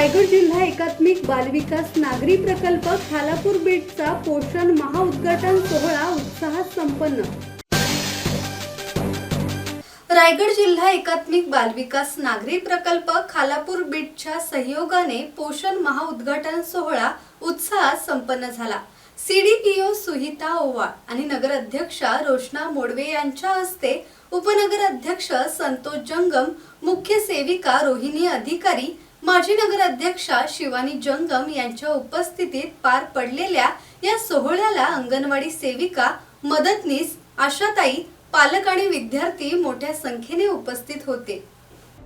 रायगड जिल्हा एकात्मिक बालविकास नागरी प्रकल्प खालापूर बीटचा पोषण महाउद्घाटन सोहळा उत्साहात संपन्न. रायगड जिल्हा एकात्मिक बालविकास नागरी प्रकल्प खालापूर बीटच्या सहयोगाने पोषण महाउद्घाटन सोहळा उत्साहात संपन्न झाला. सीडीपीओ सुहिता ओवाळ आणि नगराध्यक्षा रोशना मोडवे यांच्या हस्ते उपनगर अध्यक्ष संतोष जंगम मुख्य सेविका रोहिणी अधिकारी माजी नगराध्यक्षा शिवानी जंगम यांच्या उपस्थितीत पार पडलेल्या या सोहळ्याला अंगणवाडी सेविका मदतनीस आशाताई पालक आणि विद्यार्थी मोठ्या संख्येने उपस्थित होते.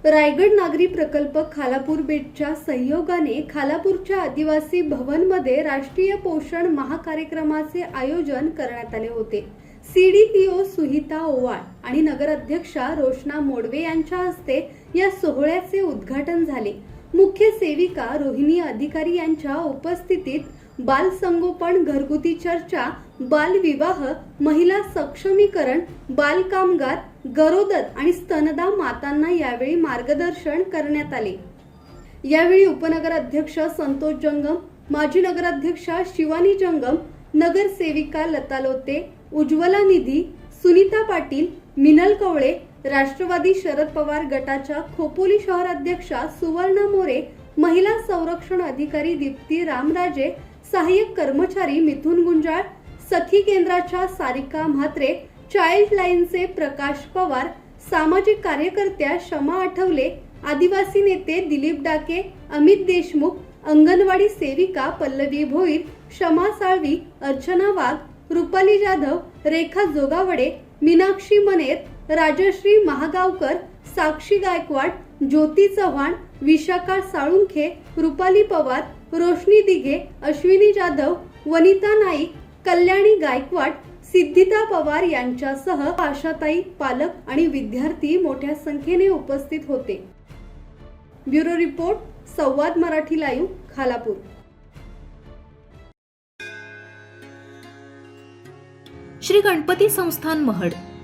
रायगड नागरी प्रकल्प खालापूर बेटच्या सहयोगाने खालापूरच्या आदिवासी भवनमध्ये राष्ट्रीय पोषण महाकार्यक्रमाचे आयोजन करण्यात आले होते. सीडीपीओ सुहिता ओवाळ आणि नगराध्यक्षा रोशना मोडवे यांच्या हस्ते या सोहळ्याचे उद्घाटन झाले. मुख्य सेविका रोहिणी अधिकारी यांच्या उपस्थितीत बाल संगोपन घरगुती चर्चा बाल विवाह महिला सक्षमीकरण बाल कामगार गरोदर आणि स्तनदा मातांना यावेळी मार्गदर्शन करण्यात आले. यावेळी उपनगर अध्यक्ष संतोष जंगम माजी नगराध्यक्षा शिवानी जंगम नगरसेविका लता लोते उज्ज्वला निधी सुनीता पाटील मिनल कवळे राष्ट्रवादी शरद पवार गटाच्या खोपोली शहर अध्यक्षा सुवर्णा मोरे महिला संरक्षण अधिकारी दीप्ती रामराजे सहाय्यक कर्मचारी मिथुन गुंजाळ सखी केंद्राच्या सारिका म्हात्रे चाइल्ड लाईनचे प्रकाश पवार सामाजिक कार्यकर्त्या शमा आठवले आदिवासी नेते दिलीप डाके अमित देशमुख अंगणवाडी सेविका पल्लवी भोईर शमा साळवी अर्चना वाघ रुपाली जाधव रेखा जोगावडे मीनाक्षी मनेर राजश्री महागावकर साक्षी गायकवाड ज्योती चव्हाण विशाखा साळुंखे रुपाली पवार रोशनी दिघे अश्विनी जाधव वनिता नाईक कल्याणी गायकवाड सिद्धिता पवार यांच्यासह आशाताई पालक आणि विद्यार्थी मोठ्या संख्येने उपस्थित होते. Bureau report Samvad Marathi live Khalapur. Shri Ganpati संस्थान महड.